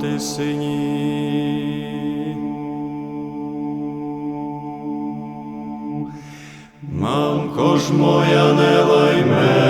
ти сині. Мамко ж моя не лайме.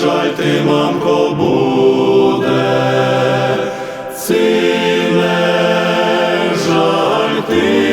жаль ти, мамко, буде, Сине, жаль ти.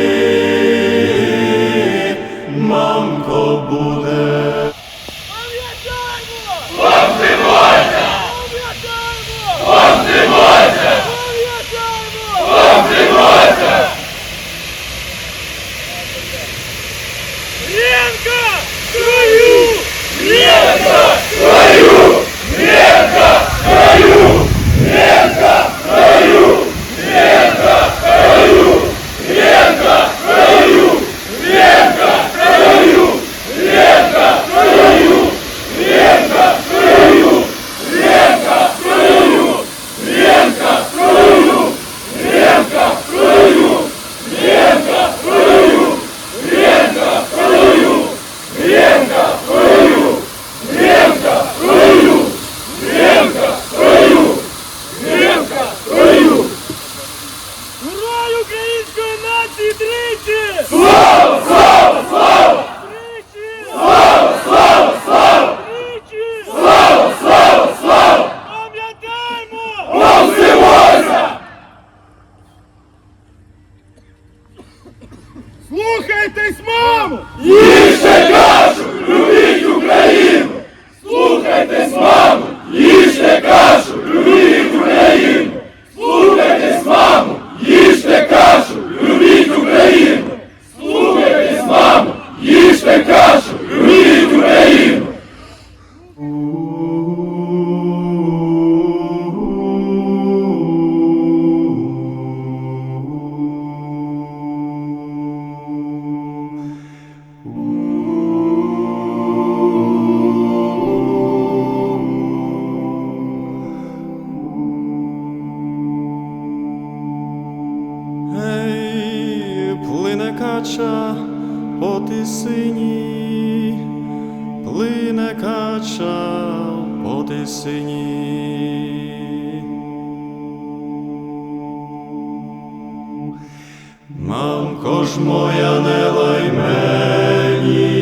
Мамко ж моя не лай мені,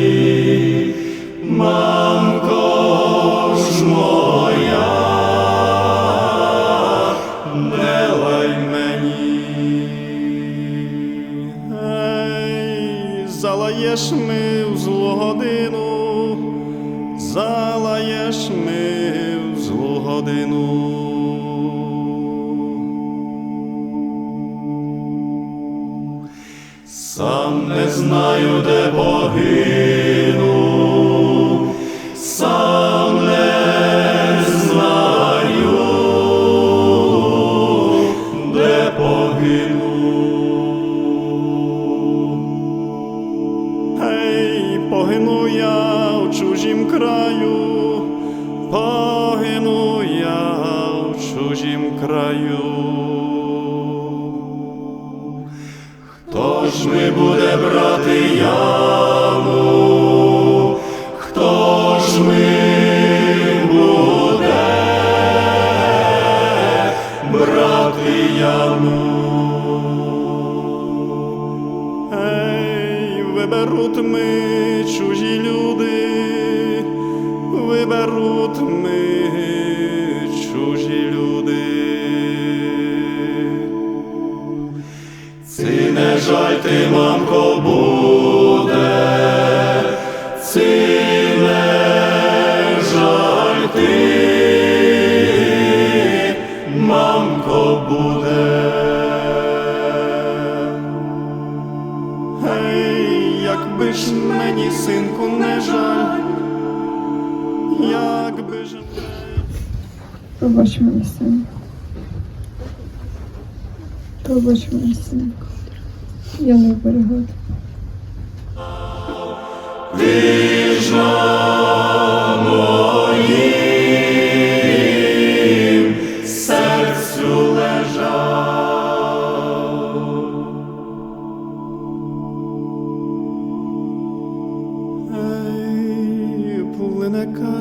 буде погиб. буде. Гей, якби ж мені, синку, не жаль, якби ж Пробач мене, синку. Пробач мене, синку. Я не вберегу. Віжно.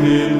Hallelujah.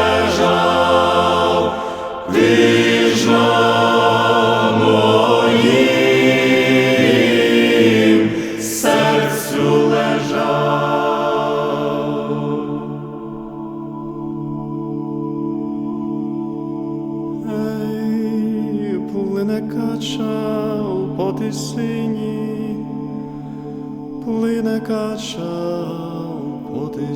Сині, плине кача у поти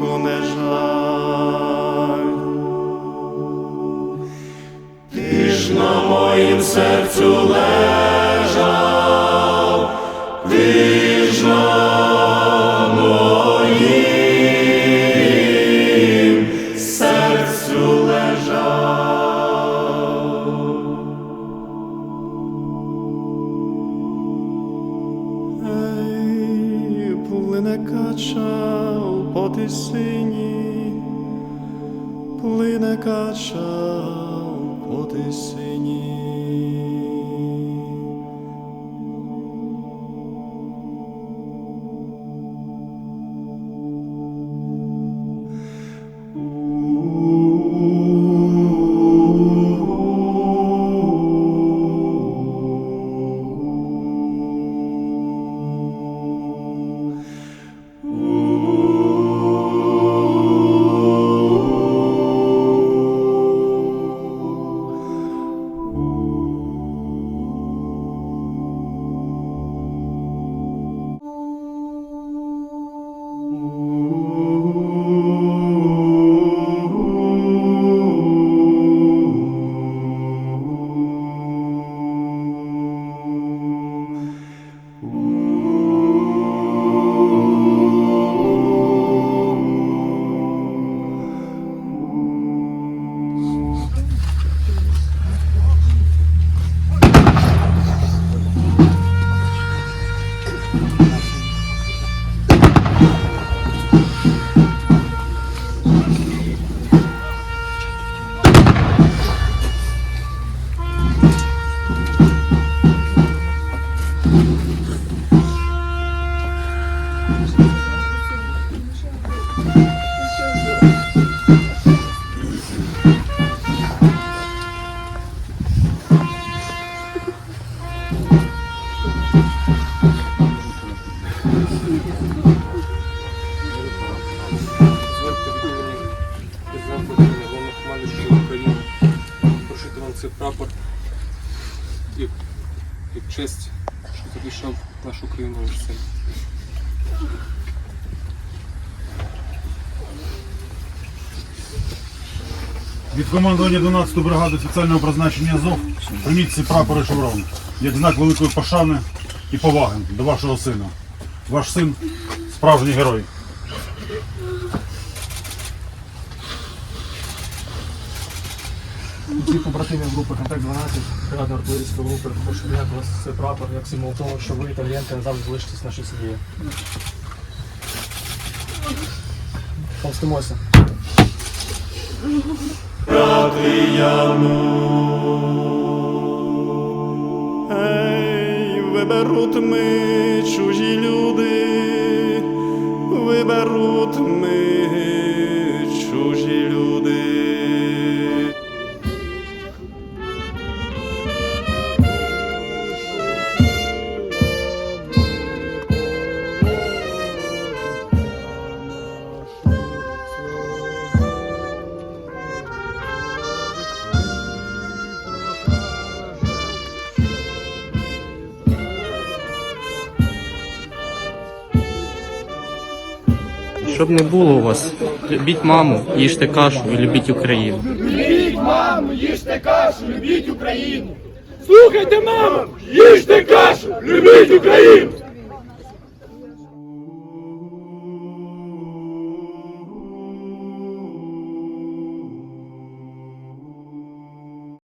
на моїм серцю як честь, що захищав нашу країну син. Від командування 12-ї бригади спеціального призначення АЗОВ прийміть ці прапори шеврон як знак великої пошани і поваги до вашого сина. Ваш син справжній герой. Всі побратимів групи Контакт 12, бригади артилерійської групи, хочу прийняти вас цей прапор як символ того, що ви італієнти завжди залишитесь нашою сім'єю. Помстимося. Ей, виберуть ми чужі люди, Щоб не було у вас, любіть маму, їжте кашу і любіть Україну. Любіть маму, їжте кашу, любіть Україну! Слухайте, маму, їжте кашу, любіть Україну!